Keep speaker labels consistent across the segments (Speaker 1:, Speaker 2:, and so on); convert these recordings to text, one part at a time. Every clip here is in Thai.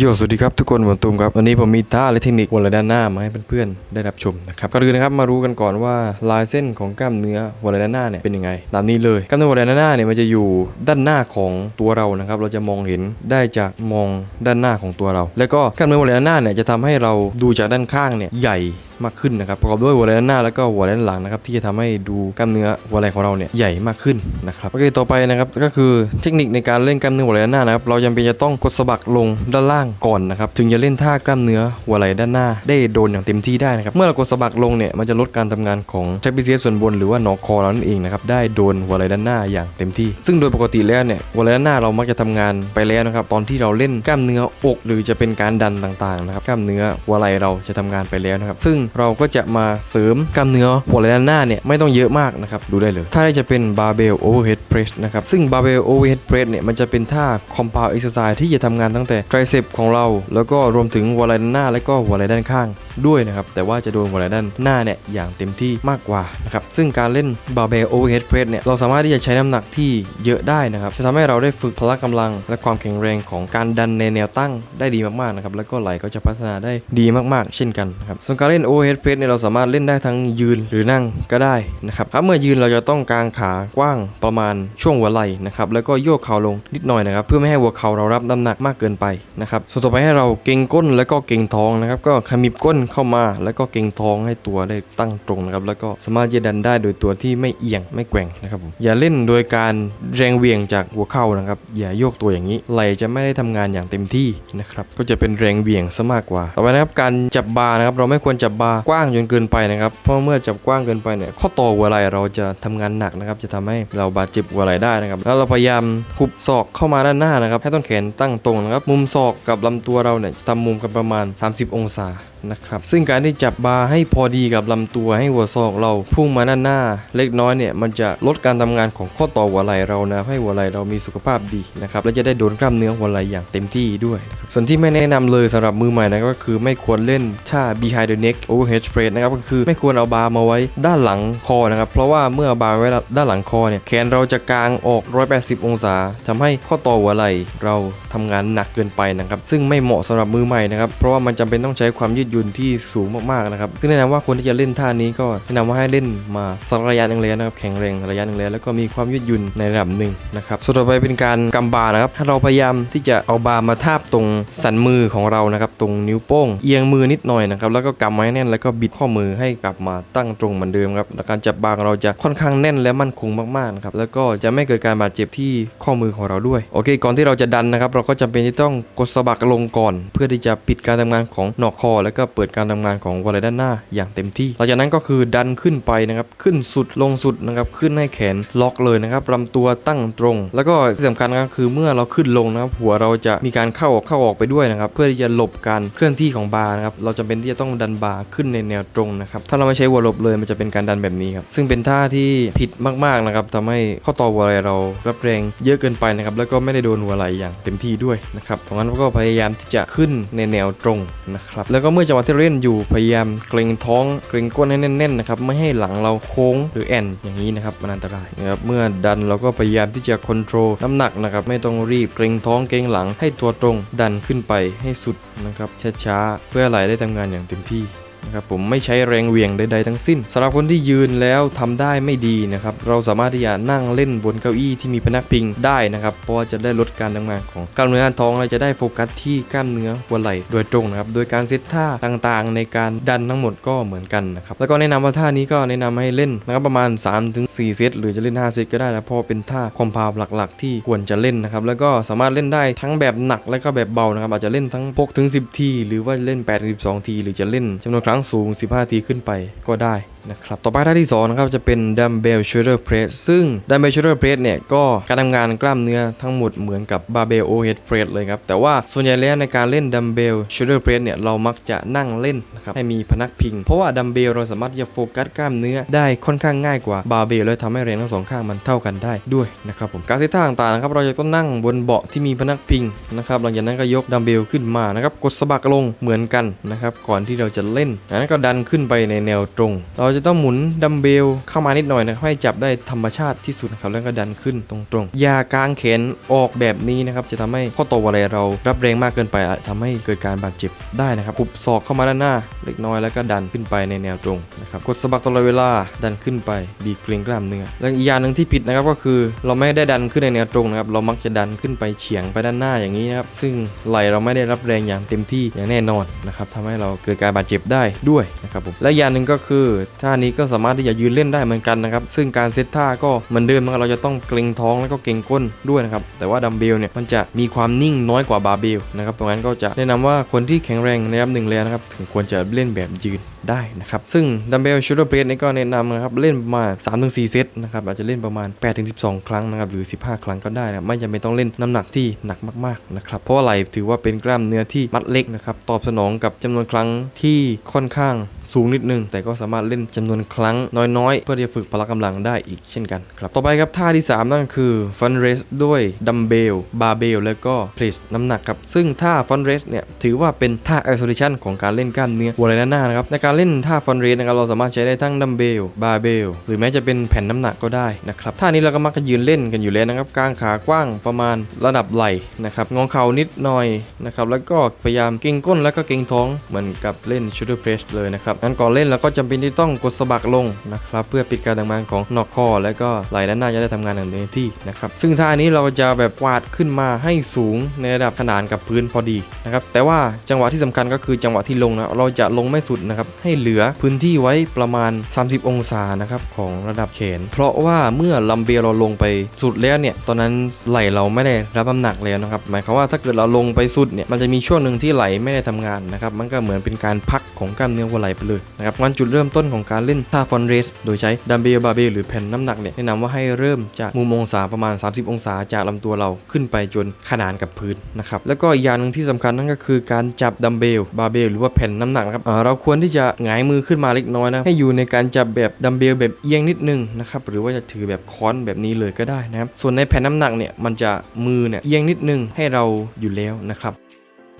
Speaker 1: โยสวัสดีครับทุกคนผมตูมครับวันนี้ผมมีท่าและเทคนิควนละด้านหน้ามาให้เพื่อนๆได้รับชมนะครับก่อนอื่นนะครับมารู้กันก่อนว่าลายเส้นของกล้ามเนื้อหัวไหล่ด้านหน้าเนี่ยเป็นยังไงตามนี้เลยกล้ามเนื้อหัวไหล่ด้านหน้าเนี่ยมันจะอยู่ด้านหน้าของตัวเรานะครับเราจะมองเห็นได้จากมองด้านหน้าของตัวเรา แล้วก็กล้ามเนื้อหัวไหล่ด้านหน้าเนี่ยจะทำให้เราดูจากด้านข้างเนี่ยใหญ่ มากขึ้นนะครับประกอบด้วยหัวไหล่ด้านหน้าแล้วก็หัวไหล่ด้านหลังนะครับที่จะทำให้ดูกล้ามเนื้อหัวไหล่ของเราเนี่ยใหญ่มากขึ้นนะครับโอเคต่อไปนะครับก็คือเทคนิคในการเล่นกล้ามเนื้อหัวไหล่ด้านหน้านะครับเราจำเป็นจะต้องกดสะบักลงด้านล่างก่อนนะครับถึงจะเล่นท่ากล้ามเนื้อหัวไหล่ด้านหน้า ได้โดนอย่างเต็มที่ได้นะครับเมื่อเรากดสะบักลงเนี่ยมันจะลดการทำงานของ trapezius ส่วนบนหรือว่าหนอคอเรานั่นเองนะครับได้โดนหัวไหล่ด้านหน้าอย่างเต็มที่ ซึ่งโดยปกติแล้วเนี่ยหัวไหล่ด้านหน้าเรามักจะทำงานไปแล้วนะครับตอนที่เราเล่นกล้ามเนื้ออก หรือจะเป็นการดันต่างๆนะครับกล้ามเนื้อหัวไหล่เราจะทำงานไปแล้วนะครับซึ่งเราก็จะมาเสริมกล้ามเนื้อหัวไหล่ด้านหน้าเนี่ยไม่ต้องเยอะมากนะครับดูได้เลยท่าที่จะเป็น barbell overhead press นะครับซึ่ง barbell overhead press เนี่ยมันจะเป็นท่า compound exercise ที่จะทำงานตั้งแต่ tricep ของเรา แล้วก็รวมถึงหัวไหล่ด้านหน้า และก็หัวไหล่ด้านข้างด้วยนะครับแต่ว่าจะโดนหัวไหล่ด้านหน้าเนี่ยอย่างเต็มที่มากกว่านะครับซึ่งการเล่น barbell overhead press เนี่ยเราสามารถที่จะใช้น้ำหนักที่เยอะได้นะครับจะทำให้เราได้ฝึกพละกำลัง และความแข็งแรงของการดันในแนวตั้งได้ดีมากๆนะครับแล้วก็ไหล่ก็จะพัฒนาได้ดีมากๆ เช่นกันนะครับส่วนการเล่น overhead press เนี่ยเราสามารถเล่นได้ทั้งยืนหรือนั่งก็ได้นะครับครับเมื่อยืนเราจะต้องกางขากว้างประมาณช่วงหัวไหล่นะครับแล้วก็โยกเข่าลงนิดหน่อยนะครับเพื่อไม่ให้หัวเข่าเรารับน้ำหนักมากเกินไปนะครับส่วนต่อไปให้เราเก่งก้นแล้วก็เก่งท้องนะครับก็ขมิบก้นเข้ามาแล้วก็เก่งท้องให้ตัวได้ตั้งตรงนะครับแล้วก็สามารถจะดันได้โดยตัวที่ไม่เอียงไม่แกว่งนะครับผมอย่าเล่นโดยการแรงเวียงจากหัวเข่านะครับอย่าโยกตัวอย่างนี้ไหล่จะไม่ได้ทำงานอย่างเต็มที่นะครับก็จะเป็นแรงเวียงซะมากกว่า ต่อไปนะครับการจับบาร์นะครับเราไม่ควรจับบาร์กว้างจนเกินไปนะครับ เพราะเมื่อจับกว้างเกินไปเนี่ยข้อต่อหัวไหล่เราจะทำงานหนักนะครับ จะทำให้เราบาดเจ็บหัวไหล่ได้นะครับ แล้วเราพยายามหุบศอกเข้ามาด้านหน้านะครับ ให้ต้นแขนตั้งตรงนะครับ มุมศอกกับลำตัวเราเนี่ยจะทำมุมกันประมาณ 30 องศานะครับซึ่งการที่จับบาร์ให้พอดีกับลำตัวให้หัวศอกเราพุ่งมาด้านหน้า เล็กน้อยเนี่ยมันจะลดการทำงานของข้อต่อหัวไหล่เรานะให้หัวไหล่เรามีสุขภาพดีนะครับและจะได้โดนกล้ามเนื้อหัวไหล่อย่างเต็มที่ด้วยส่วนที่ไม่แนะนำเลยสำหรับมือใหม่นะก็คือไม่ควรเล่นท่า behind the neck overhead press นะครับก็คือไม่ควรเอาบาร์มาไว้ด้านหลังคอนะครับเพราะว่าเมื่อบาร์ไว้ด้านหลังคอเนี่ยแขนเราจะกางออก 180 องศาทำให้ข้อต่อหัวไหล่เราทำงานหนักเกินไปนะครับซึ่งไม่เหมาะสำหรับมือใหม่นะครับเพราะว่ามันจำเป็นต้องใช้ความยืดยุ่นที่สูงมากๆนะครับซึ่งแนะนำว่าคนที่จะเล่นท่านี้ก็แนะนำว่าให้เล่นมาสักระยะหนึ่งเลยนะครับแข็งแรงระยะหนึ่งเลยแล้วก็มีความยืดหยุ่นในระดับหนึ่งนะครับส่วนต่อไปเป็นการกำบาร์นะครับเราพยายามที่จะเอาบาร์มาทาบตรงสันมือของเรานะครับตรงนิ้วโป้งเอียงมือนิดหน่อยนะครับแล้วก็กำไว้แน่นแล้วก็บิดข้อมือให้กลับมาตั้งตรงเหมือนเดิมครับการจับบาร์เราจะค่อนข้างแน่นและมั่นคงมากๆนะครับแล้วก็จะไม่เกิดการบาดเจ็บที่ข้อมือของเราด้วยโอเค ก่อนที่เราจะดันนะครับ เราก็จำเป็นที่ต้องกดสะบักลงก่อน เพื่อที่จะปิดการทำงานของหนอกคอแล้วก็เปิดการทำงานของหัวไหล่ด้านหน้าอย่างเต็มที่หลังจากนั้นก็คือดันขึ้นไปนะครับขึ้นสุดลงสุดนะครับขึ้นให้แขนล็อกเลยนะครับลำตัวตั้งตรง แล้วก็ที่สำคัญก็คือเมื่อเราขึ้นลงนะครับหัวเราจะมีการเข้าออกเข้าออกไปด้วยนะครับเพื่อที่จะหลบการเคลื่อนที่ของบาร์นะครับเราจำเป็นที่จะต้องดันบาร์ขึ้นในแนวตรงนะครับถ้าเราไม่ใช้หัวหลบเลยมันจะเป็นการดันแบบนี้ครับซึ่งเป็นท่าที่ผิดมากๆนะครับทำให้ข้อต่อหัวไหลเรารับแรงเยอะเกินไปนะครับแล้วก็ไม่ได้โดนหัวไหลอย่างเต็มที่ด้วยนะครับเพราะงั้นก็พยายามที่จะขึ้นในแนวตรงนะครับแล้วก็เมื่อจังหวะที่เราเล่นอยู่พยายามเกรงท้องเกรงก้นให้แน่นๆนะครับไม่ให้หลังเราโค้งหรือแอนอย่างนี้นะครับมันอันตรายนะครับเมื่อดันเราก็พยายามที่จะควบคุมน้ำหนักนะครับไม่ต้องรีบเกรงท้องเกรงหลังให้ตัวตรงดันขึ้นไปให้สุดนะครับช้าๆเพื่อไหลได้ทำงานอย่างเต็มที่ นะครับผมไม่ใช้แรงเหวี่ยงใดๆทั้งสิ้นสำหรับคนที่ยืนแล้วทำได้ไม่ดีนะครับเราสามารถที่จะนั่งเล่นบนเก้าอี้ที่มีพนักพิงได้นะครับเพราะจะได้ลดการทำงานของกล้ามเนื้อท้องและจะได้โฟกัสที่กล้ามเนื้อหัวไหล่โดยตรงนะครับโดยการเซตท่าต่างๆ ในการดันทั้งหมดก็เหมือนกันนะครับแล้วก็แนะนำว่าท่านี้ก็แนะนำให้เล่นนะครับประมาณ 3-4 เซตหรือจะเล่น 5 เซตก็ได้นะเพราะว่าเป็นท่าคอมพาวหลักๆ ที่ควรจะเล่นนะครับแล้วก็สามารถเล่นได้ทั้งแบบหนักและก็แบบเบานะครับอาจจะเล่นทั้ง6ถึง10 ที หรือว่าเล่น8ถึง12 ที หรือจะเล่นจำนวนครั้งสูง 15 ทีขึ้นไปก็ได้ นะครับ ต่อไปท่าที่2นะครับจะเป็น dumbbell shoulder press ซึ่ง dumbbell shoulder press เนี่ยก็การทำงานกล้ามเนื้อทั้งหมดเหมือนกับ barbell overhead press เลยครับ แต่ว่าส่วนใหญ่แล้วในการเล่น dumbbell shoulder press เนี่ยเรามักจะนั่งเล่นนะครับให้มีพนักพิง เพราะว่า dumbbell เราสามารถที่จะโฟกัสกล้ามเนื้อได้ค่อนข้างง่ายกว่า barbell และทำให้แรงทั้งสองข้างมันเท่ากันได้ด้วยนะครับผมการเซตท่าต่างๆนะครับเราจะต้องนั่งบนเบาะที่มีพนักพิงนะครับหลังจากนั้นก็ยกดัมเบลขึ้นมานะครับกดสะบักลงเหมือนกันนะครับก่อนที่เราจะเล่นจากนั้นก็ดันขึ้นไปในแนวตรง เราจะจะต้องหมุนดัมเบลเข้ามานิดหน่อยนะครับให้จับได้ธรรมชาติที่สุดนะครับแล้วก็ดันขึ้นตรงๆ อย่ากางแขนออกแบบนี้นะครับจะทำให้ข้อต่ออะไรเรารับแรงมากเกินไปอาจทำให้เกิดการบาดเจ็บได้นะครับหุบศอกเข้ามาด้านหน้าเล็กน้อยแล้วก็ดันขึ้นไปในแนวตรงนะครับกดสะบักตลอดเวลาดันขึ้นไปบีเกรงกล้ามเนื้อและอีกอย่างหนึ่งที่ผิดนะครับก็คือเราไม่ได้ดันขึ้นในแนวตรงนะครับเรามักจะดันขึ้นไปเฉียงไปด้านหน้าอย่างนี้นะครับซึ่งไหลเราไม่ได้รับแรงอย่างเต็มที่อย่างแน่นอนนะครับทำให้เราเกิดการบาดเจ็บได้ด้วยนะครับผมและอย่างหนึ่งก็คือท่านี้ก็สามารถที่จะยืนเล่นได้เหมือนกันนะครับ ซึ่งการเซตท่าก็เหมือนเดิมนะครับเราจะต้องเกรงท้องแล้วก็เกรงก้นด้วยนะครับ แต่ว่าดัมเบลเนี่ยมันจะมีความนิ่งน้อยกว่าบาร์เบลนะครับเพราะงั้นก็จะแนะนำว่าคนที่แข็งแรงในระดับหนึ่งแล้วนะครับถึงควรจะเล่นแบบยืนได้นะครับ ซึ่งดัมเบลชูเ o อร์เพรสนี่ก็แนะนำนะครับเล่นประมาณ3-4 เซตนะครับอาจจะเล่นประมาณ 8-12 ครั้งนะครับหรือ 15 ครั้งก็ได้นะไม่จำเป็นต้องเล่นน้ำหนักที่หนักมากๆนะครับเพราะว่าไหล่ถือว่าเป็นกล้ามเนื้อที่มัดเล็กนะครับตอบสนองกับจำนวนครั้งที่ค่อนข้าง สูงนิดนึง แต่ก็สามารถเล่นจำนวนครั้งน้อยๆ เพื่อที่จะฝึกพละกำลังได้อีกเช่นกันครับต่อไปครับท่าที่ 3 นั่นคือฟันเรสด้วยดัมเบลบาร์เบลแล้วก็เพลสน้ำหนักครับซึ่งท่าฟันเรสเนี่ยถือว่าเป็นท่า isolation ของการเล่นกล้ามเนื้อหัวไหล่ด้านหน้านะครับในการเล่นท่าฟันเรสนะครับเราสามารถใช้ได้ทั้งดัมเบลบาร์เบลหรือแม้จะเป็นแผ่นน้ำหนักก็ได้นะครับท่านี้เราก็มักจะยืนเล่นกันอยู่แล้วนะครับกางขากว้างประมาณระดับไหล่นะครับงอเข่านิดหน่อยนะครับแล้วก็พยายามเก่งก้นแล้วก็เก่งท้องเหมือนกับเล่น shoulder press เลยนะครับงั้นก่อนเล่นเราก็จำเป็นที่ต้องกดสะบักลงนะครับเพื่อปิดการทำงานของนอกคอ แล้วก็ไหล่ด้านหน้าจะได้ทำงานอย่างเต็มที่นะครับซึ่งท่านี้เราจะแบบวาดขึ้นมาให้สูงในระดับขนานกับพื้นพอดีนะครับแต่ว่าจังหวะที่สำคัญก็คือจังหวะที่ลงนะเราจะลงไม่สุดนะครับให้เหลือพื้นที่ไว้ประมาณ 30 องศานะครับของระดับแขน เพราะว่าเมื่อลัมเบลเราลงไปสุดแล้วเนี่ยตอนนั้นไหล่เราไม่ได้รับน้ำหนักแล้วนะครับหมายความว่าถ้าเกิดเราลงไปสุดเนี่ยมันจะมีช่วงหนึ่งที่ไหลไม่ได้ทำงานนะครับมันก็เหมือนเป็นการพักของกล้ามเนื้อหัวไหล่ไปเลยนะครับงั้นจุดเริ่มต้นของการเล่นท่าฟอนเรส โดยใช้ดัมเบลบาเบลหรือแผ่นน้ำหนักเนี่ยแนะนำว่าให้เริ่มจากมุมองศาประมาณ 30 องศาจากลำตัวเราขึ้นไปจนขนานกับพื้นนะครับแล้วก็อีกอย่างหนึ่งที่สำคัญนั่นก็คือการจับดัมเบลบาเบลหรือว่าแผ่นน้ำหนักนะครับเราควรที่จะหงายมือขึ้นมาเล็กน้อยนะให้อยู่ในการจับแบบดัมเบลแบบเอียงนิดนึงนะครับหรือว่าจะถือแบบค้อนแบบนี้เลยก็ได้นะครับส่วนในแผ่นน้ำหนักเนี่ยมันจะมือเนี่ยเอียงนิดนึงให้เราอยู่แล้วนะครับ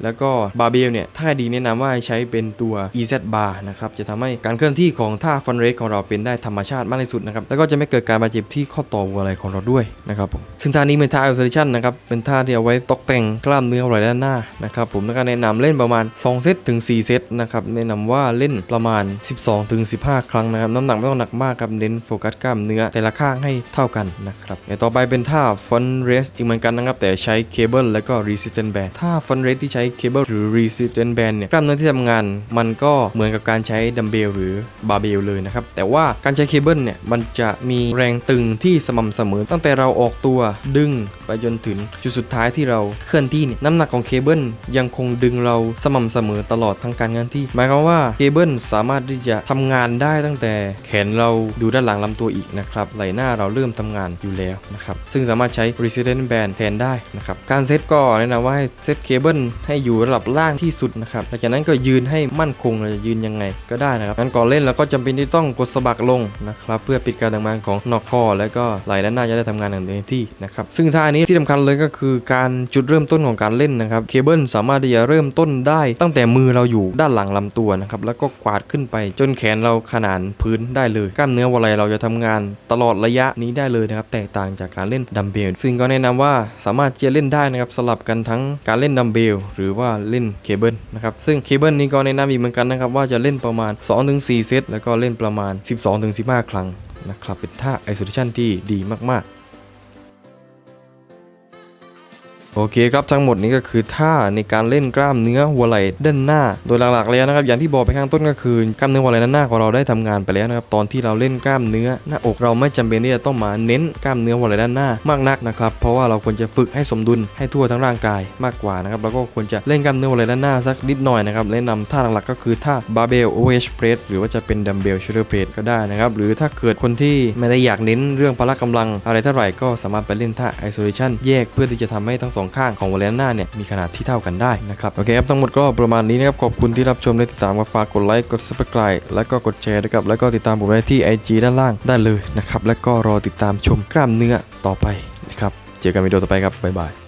Speaker 1: แล้วก็บาเบลเนี่ยท่าดีแนะนำว่าใช้เป็นตัว EZ bar นะครับจะทำให้การเคลื่อนที่ของท่าฟันเรสของเราเป็นได้ธรรมชาติมากที่สุดนะครับแล้วก็จะไม่เกิดการบาดเจ็บที่ข้อต่อวัวไหล่ของเราด้วยนะครับผมซึ่งท่านี้เป็นท่า isolation นะครับเป็นท่าที่เอาไว้ตกแต่งกล้ามเนื้อไหล่ด้านหน้านะครับผมแล้วก็แนะนำเล่นประมาณ 2 เซตถึง 4 เซตนะครับแนะนำว่าเล่นประมาณ 12ถึง15 ครั้งนะครับน้ำหนักไม่ต้องหนักมากครับเน้นโฟกัสกล้ามเนื้อแต่ละข้างให้เท่ากันนะครับเดี๋ยต่อไปเป็นท่าฟันเรสอีกเหมือนกันนะครับแต่ใช้เคเบิลแล้วก็ resistance band ท่าฟันเรสที่ใช้เคเบิลหรือ resistance band เนี่ยกล้ามเนื้อที่ทำงาน มันก็เหมือนกับการใช้ดัมเบลหรือบาร์เบลเลยนะครับ แต่ว่าการใช้เคเบิลเนี่ยมันจะมีแรงตึงที่สม่ำเสมอ ตั้งแต่เราออกตัวดึงไปจนถึงจุดสุดท้ายที่เราเคลื่อนที่เนี่ยน้ำหนักของเคเบิลยังคงดึงเราสม่ำเสมอตลอดทั้งการเคลื่อนที่ หมายความว่าเคเบิลสามารถที่จะทำงานได้ตั้งแต่แขนเราดูด้านหลังลำตัวอีกนะครับไหล่หน้าเราเริ่มทำงานอยู่แล้วนะครับซึ่งสามารถใช้ resistance band แทนได้นะครับการเซตก็แนะนำว่าให้เซตเคเบิลให้อยู่ระดับล่างที่สุดนะครับหลังจากนั้นก็ยืนให้มั่นคงเราจะยืนยังไงก็ได้นะครับงั้นก่อนเล่นเราก็จำเป็นที่ต้องกดสะบักลงนะครับเพื่อปิดการทำงานของนอกคอแล้วก็ไหล่ด้านหน้าจะได้ทำงานอย่างเต็มที่นะครับซึ่งท่านี้ที่สำคัญเลยก็คือการจุดเริ่มต้นของการเล่นนะครับเคเบิลสามารถที่จะเริ่มต้นได้ ตั้งแต่มือเราอยู่ด้านหลังลำตัวนะครับแล้วก็กวาดขึ้นไป จนแขนเราขนานพื้นได้เลย กล้ามเนื้อวัไหล่เราจะทำงานตลอดระยะนี้ได้เลยนะครับแตกต่างจากการเล่นดัมเบลซึ่งก็แนะนำว่าสามารถจะเล่นได้นะครับสลับกันทั้งการเล่นดัมเบลหรือือว่าเล่นเคเบิลนะครับซึ่งเคเบิลนี้ก็แนะนำอีกเหมือนกันนะครับว่าจะเล่นประมาณ 2-4 เซตแล้วก็เล่นประมาณ 12-15 ครั้งนะครับเป็นท่าไอโซเลชันที่ดีมากๆ โอเคครับทั้งหมดนี้ก็คือท่าในการเล่นกล้ามเนื้อหัวไหล่ด้านหน้า โดยหลักๆแล้วนะครับ อย่างที่บอกไปข้างต้นก็คือกล้ามเนื้อหัวไหล่ด้านหน้าของเราได้ทำงานไปแล้วนะครับตอนที่เราเล่นกล้ามเนื้อหน้าอกเราไม่จำเป็นที่จะต้องมาเน้นกล้ามเนื้อหัวไหล่ด้านหน้ามากนักนะครับเพราะว่าเราควรจะฝึกให้สมดุลให้ทั่วทั้งร่างกายมากกว่านะครับเราก็ควรจะเล่นกล้ามเนื้อหัวไหล่ด้านหน้าสักนิดหน่อยนะครับแนะนำท่าหลักๆก็คือท่า barbell overhead press หรือว่าจะเป็น dumbbell shoulder press ก็ได้นะครับหรือถ้าเกิดคนที่ไม่ได้อยากเน้นเรื่องพละกำลังอะไรเท่าไหร่ก็สามารถไปเล่นท่า isolation แยกเพื่อที่จะทำให้ทั้งสองข้างของวาเลนน่าเนี่ยมีขนาดที่เท่ากันได้นะครับโอเคครับทั้งหมดก็ประมาณนี้นะครับขอบคุณที่รับชมและติดตามมาฝากกดไลค์กดซับสไครต์แล้วก็กดแชร์นะครับแล้วก็ติดตามผมได้ที่ IG ด้านล่างได้เลยนะครับแล้วก็รอติดตามชมกล้ามเนื้อต่อไปนะครับเจอกันวิดีโอต่อไปครับบ๊ายบาย